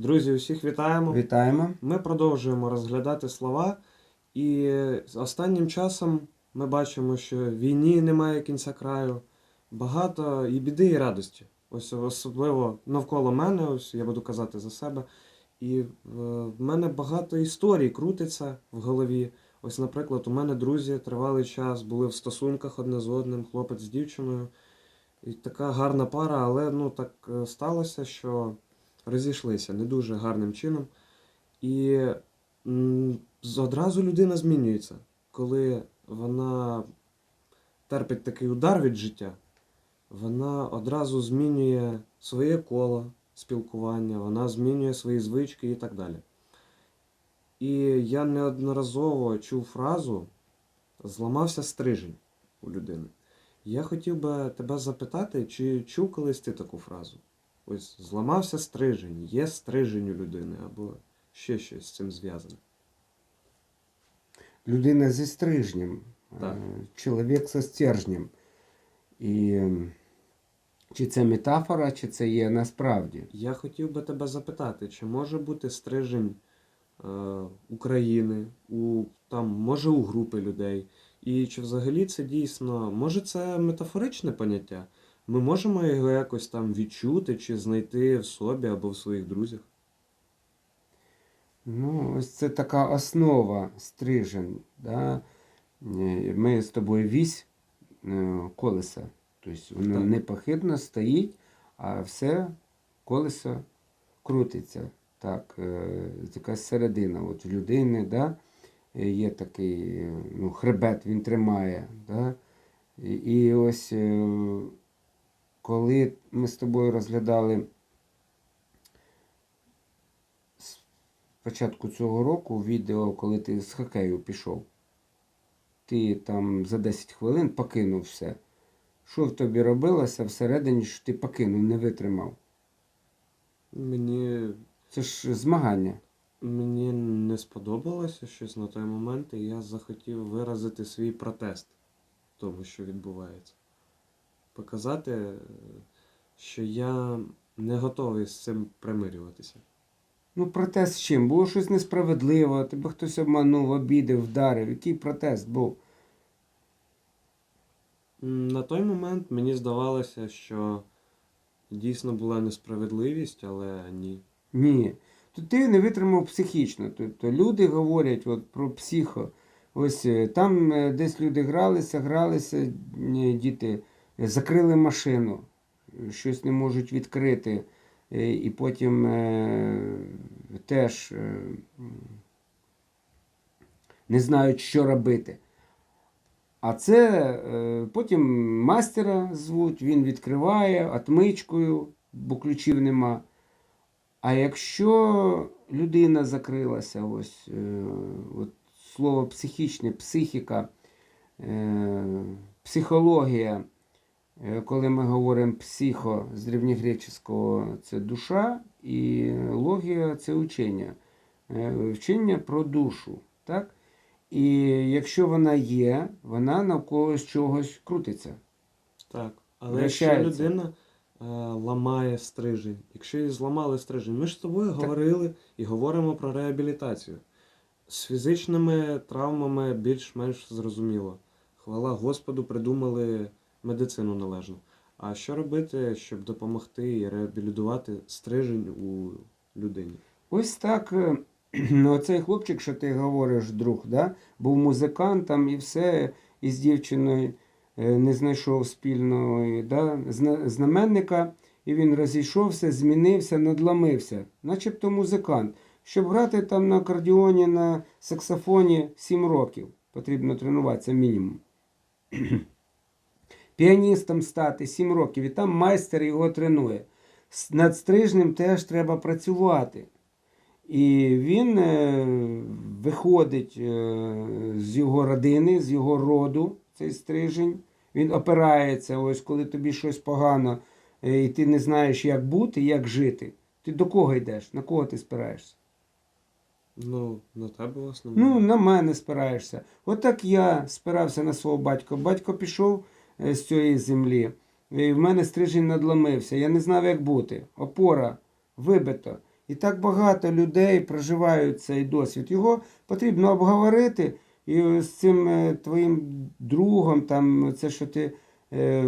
Друзі, усіх вітаємо. Вітаємо. Ми продовжуємо розглядати слова, і останнім часом ми бачимо, що війні немає кінця краю, багато і біди, і радості. Ось особливо навколо мене, ось я буду казати за себе. І в мене багато історій крутиться в голові. Ось, наприклад, у мене друзі тривалий час були в стосунках одне з одним, хлопець з дівчиною. І така гарна пара, але ну так е, сталося, що розійшлися не дуже гарним чином. І одразу людина змінюється, коли вона терпить такий удар від життя, вона одразу змінює своє коло спілкування, вона змінює свої звички і так далі. І я неодноразово чув фразу зламався стрижень у людини. Я хотів би тебе запитати, чи чув колись ти таку фразу? Ось зламався стрижень, є стрижень у людини, або ще щось з цим зв'язане. Людина зі стрижнем, Так. е, чоловік зі стержнем. І чи це метафора, чи це є насправді? Я хотів би тебе запитати, чи може бути стрижень е, України, у, там, може у групи людей, і чи взагалі це дійсно, може це метафоричне поняття? Ми можемо його якось там відчути чи знайти в собі або в своїх друзях? Ну, ось це така основа стрижень. Да? Е, Ми з тобою вісь е, колеса. Тобто воно Так. непохитно стоїть, а все колесо крутиться. Так, е, якась середина. От людини да? е, є такий е, ну, хребет, він тримає. Да? І, і ось е, коли ми з тобою розглядали з початку цього року відео, коли ти з хокею пішов, ти там за 10 хвилин покинув все. Що в тобі робилося всередині, що ти покинув, не витримав? Мені Це ж змагання. Мені не сподобалося щось на той момент, і я захотів виразити свій протест тому, що відбувається. Показати, е, що я не готовий з цим примирюватися. Ну, протест з чим? Було щось несправедливо, тебе хтось обманув, обідав, вдарив. Який протест був? На той момент мені здавалося, що дійсно була несправедливість, але ні. Ні. То ти не витримав психічно. Тобто люди говорять от про психо. Ось е, там е, десь люди гралися, гралися, діти закрили машину, е, щось не можуть відкрити. Е, І потім е, теж е, не знають, що робити. А це е, потім мастера звуть, він відкриває отмичкою, бо ключів нема. А якщо людина закрилася, ось е, от слово психічне, психіка, е, психологія, е, коли ми говоримо психо з древньогреческого, це душа, і логія це учення. Е, Вчення про душу. Так? І якщо вона є, вона навколо чогось крутиться. Так. Але якщо людина е, ламає стрижень, якщо її зламали стрижень, ми ж з тобою говорили і говоримо про реабілітацію. З фізичними травмами більш-менш зрозуміло. Хвала Господу, придумали медицину належну. А що робити, щоб допомогти і реабілітувати стрижень у людині? Ось так. е, оцей хлопчик, що ти говориш, друг, да? був музикантом і все, і з дівчиною е, не знайшов спільного да? знаменника, і він розійшовся, змінився, надламився, начебто музикант. Щоб грати там на акордіоні, на саксофоні 7 років. Потрібно тренуватися мінімум. Піаністом стати 7 років, і там майстер його тренує. Над стрижнем теж треба працювати. І він е, виходить е, з його родини, з його роду, цей стрижень. Він опирається, ось коли тобі щось погано, е, і ти не знаєш, як бути, як жити. Ти до кого йдеш? На кого ти спираєшся? Ну, на тебе в основному. Ну, на мене спираєшся. Отак я спирався на свого батька. Батько пішов з цієї землі, і в мене стрижень надламився. Я не знав, як бути. Опора вибито. І так багато людей проживають цей досвід. Його потрібно обговорити. І з цим е, твоїм другом, там, це, що ти е,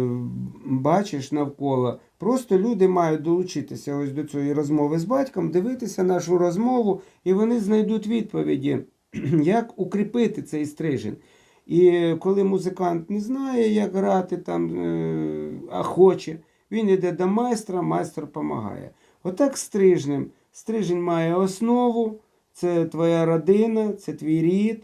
бачиш навколо, просто люди мають долучитися ось до цієї розмови з батьком, дивитися нашу розмову, і вони знайдуть відповіді, як укріпити цей стрижень. І коли музикант не знає, як грати, там, е, а хоче, він йде до майстра, майстер допомагає. Отак стрижнем. Стрижень має основу, це твоя родина, це твій рід.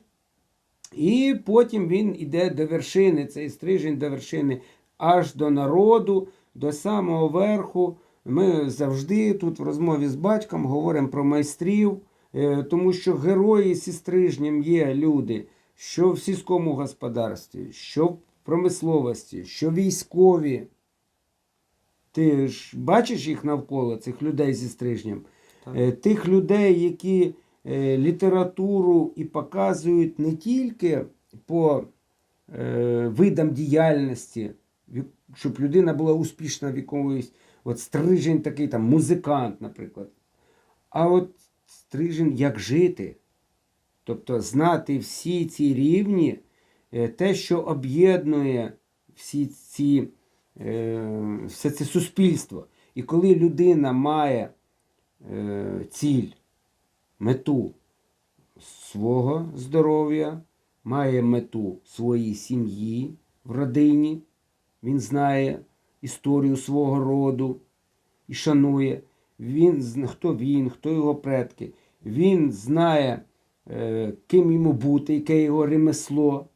І потім він йде до вершини, цей стрижень до вершини, аж до народу, до самого верху. Ми завжди тут в розмові з батьком говоримо про майстрів, е, тому що герої зі стрижнем є люди, що в сільському господарстві, що в промисловості, що військові. Ти ж бачиш їх навколо, цих людей зі стрижнем? Так. Е, Тих людей, які е, літературу і показують не тільки по е, видам діяльності, щоб людина була успішна в якомусь, от стрижень такий там музикант, наприклад. А от стрижень як жити. Тобто знати всі ці рівні, е, те, що об'єднує всі ці, е, все це суспільство. І коли людина має е, ціль, мету свого здоров'я, має мету своїй сім'ї в родині, він знає історію свого роду і шанує. Він, хто він, хто його предки. Він знає, ким йому бути, яке його ремесло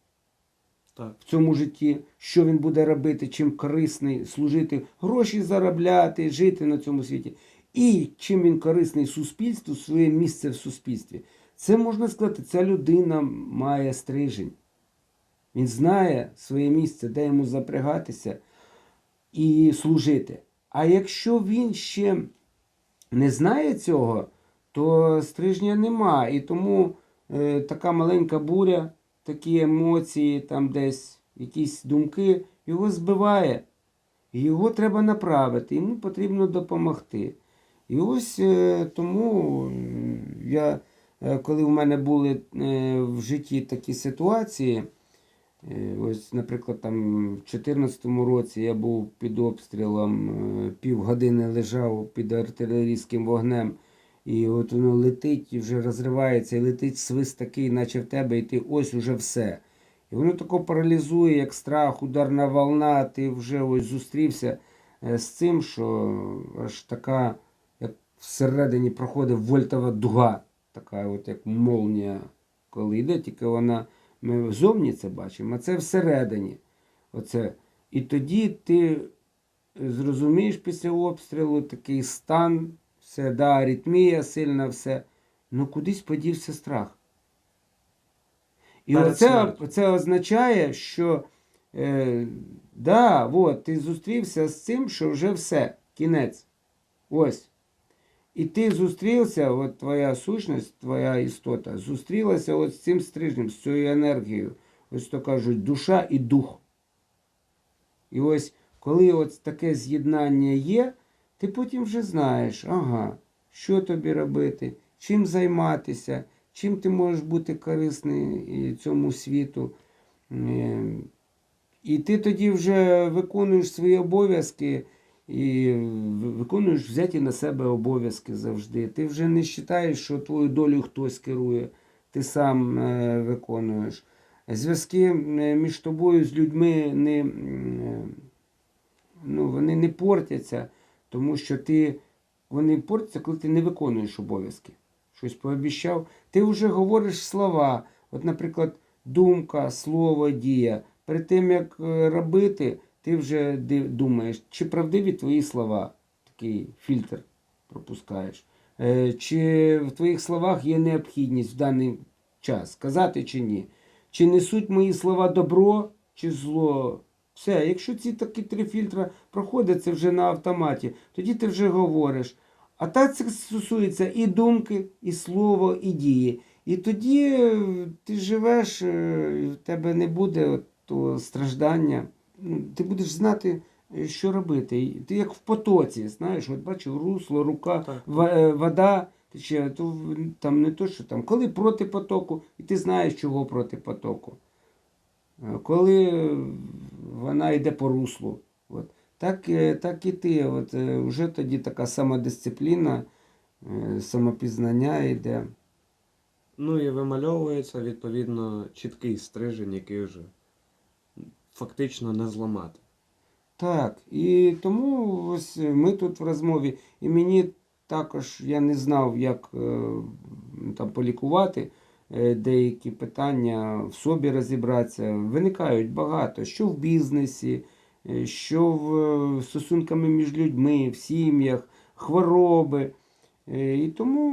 Так. в цьому житті, що він буде робити, чим корисний, служити, гроші заробляти, жити на цьому світі. І чим він корисний суспільству, своє місце в суспільстві. Це можна сказати, ця людина має стрижень. Він знає своє місце, де йому запрягатися і служити. А якщо він ще не знає цього, то стрижня нема. І тому е, така маленька буря, такі емоції, там десь якісь думки, його збиває. Його треба направити, йому потрібно допомогти. І ось е, тому я, е, коли в мене були в житті такі ситуації, ось, наприклад, там в 2014 році я був під обстрілом, півгодини лежав під артилерійським вогнем, і от воно летить і вже розривається, і летить свист такий, наче в тебе, і ти ось уже все. І воно тако паралізує, як страх, ударна волна, ти вже ось зустрівся е, з цим, що аж така, як всередині проходить вольтова дуга, така от як молнія, коли йде, тільки вона, ми зовні це бачимо, а це всередині. Оце. І тоді ти зрозумієш після обстрілу такий стан, все, да, аритмія сильна, все. Ну кудись подівся страх. І Перед оце, це означає, що е, да, от, ти зустрівся з цим, що вже все, кінець. Ось. І ти зустрівся, от твоя сущність, твоя істота, зустрілася от з цим стрижнем, з цією енергією. Ось то кажуть, душа і дух. І ось коли от таке з'єднання є, ти потім вже знаєш, ага, що тобі робити, чим займатися, чим ти можеш бути корисний цьому світу. Е, І ти тоді вже виконуєш свої обов'язки і виконуєш взяті на себе обов'язки завжди. Ти вже не вважаєш, що твою долю хтось керує, ти сам е, виконуєш. Зв'язки е, між тобою з людьми не, ну, вони не портяться, тому що ти, вони портяться, коли ти не виконуєш обов'язки. Щось пообіщав. Ти вже говориш слова. От, наприклад, думка, слово, дія. Перед тим, як е, робити, ти вже думаєш, чи правдиві твої слова, такий фільтр пропускаєш. Е, Чи в твоїх словах є необхідність в даний час, сказати чи ні? Чи несуть мої слова добро чи зло? Все, якщо ці такі три фільтри проходять, це вже на автоматі, тоді ти вже говориш. А так це стосується і думки, і слова, і дії. І тоді е, ти живеш, е, в тебе не буде того страждання. Ну, Ти будеш знати, е, що робити. Ти як в потоці, знаєш, от бачив русло, рука, вода, тече, то там не то, що там, коли проти потоку, і ти знаєш, чого проти потоку. Коли вона йде по руслу. От. Так, е, так і ти. От, е, вже тоді така самодисципліна, е, самопізнання йде. Ну і вимальовується відповідно чіткий стрижень, який вже фактично не зламати. Так, і тому ось ми тут в розмові, і мені також я не знав, як там полікувати деякі питання, в собі розібратися. Виникають багато, що в бізнесі, е, що в е, стосунками між людьми, в сім'ях, хвороби. Е, І тому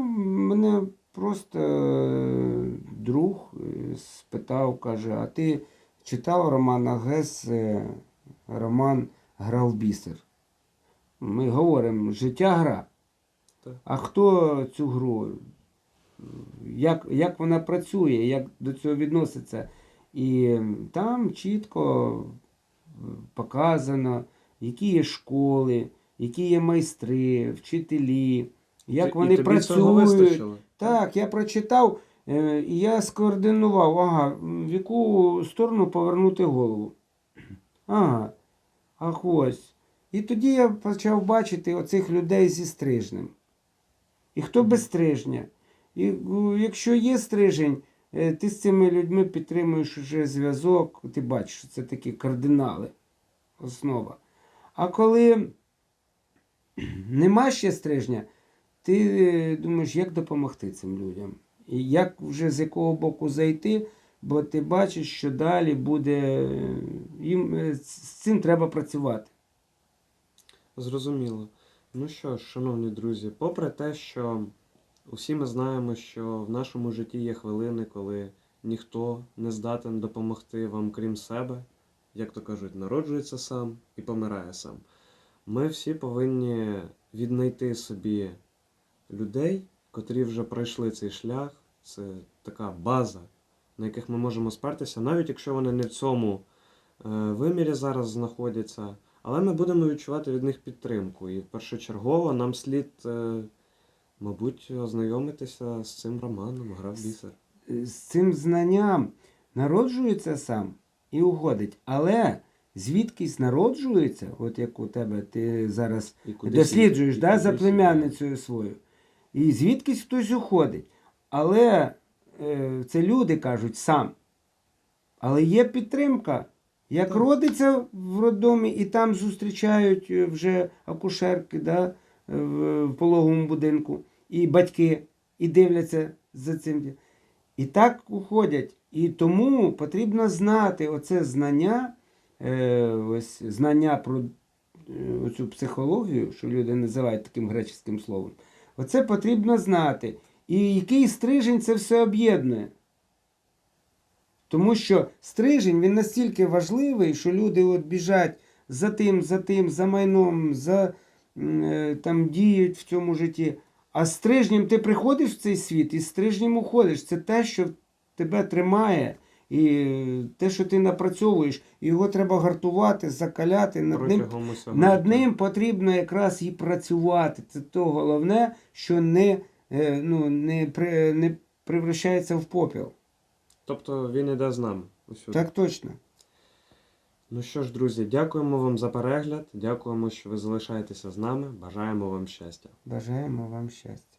мене просто е, друг е, спитав, каже, а ти читав Романа Гесе роман Гра в бісер. Ми говоримо, життя гра. А хто цю гру? Як, як вона працює, як до цього відноситься? І там чітко показано, які є школи, які є майстри, вчителі, як І вони тобі працюють. Так, я прочитав е, і я скоординував, ага, в яку сторону повернути голову. Ага, ах ось. І тоді я почав бачити оцих людей зі стрижнем. І хто без стрижня. Якщо є стрижень, е, ти з цими людьми підтримуєш уже зв'язок, ти бачиш, що це такі кардинали, основа. А коли нема ще стрижня, ти е, думаєш, як допомогти цим людям? І як вже з якого боку зайти, бо ти бачиш, що далі буде. е, Їм з цим треба працювати. Зрозуміло. Ну що ж, шановні друзі, попри те, що усі ми знаємо, що в нашому житті є хвилини, коли ніхто не здатен допомогти вам, крім себе, як то кажуть, народжується сам і помирає сам. Ми всі повинні віднайти собі людей, котрі вже пройшли цей шлях. Це така база, на яких ми можемо спертися, навіть якщо вони не в цьому е, вимірі зараз знаходяться. Але ми будемо відчувати від них підтримку. І першочергово нам слід, е, мабуть, ознайомитися з цим романом Гра в бісер. З цим знанням народжується сам і уходить. Але звідкись народжується, от як у тебе ти зараз досліджуєш і да, за племянницею свою. І звідкись хтось уходить. Але е, це люди кажуть сам. Але є підтримка. Як Так. родиться в роддомі, і там зустрічають е, вже акушерки да, в, в пологовому будинку, і батьки, і дивляться за цим. І так уходять. І тому потрібно знати оце знання, е, ось знання про е, оцю психологію, що люди називають таким греческим словом. Оце потрібно знати. І який стрижень це все об'єднує. Тому що стрижень він настільки важливий, що люди от біжать за тим, за тим, за майном, за е, там діють в цьому житті. А стрижнем ти приходиш в цей світ і стрижнем уходиш. Це те, що тебе тримає, і е, те, що ти напрацьовуєш, і його треба гартувати, закаляти. Над ним, над ним потрібно якраз і працювати. Це то головне, що не, е, ну, не, при, не превращається в попіл. Тобто він іде з нами. Усюди. Так точно. Ну що ж, друзі, дякуємо вам за перегляд. Дякуємо, що ви залишаєтеся з нами. Бажаємо вам щастя. Бажаємо вам щастя.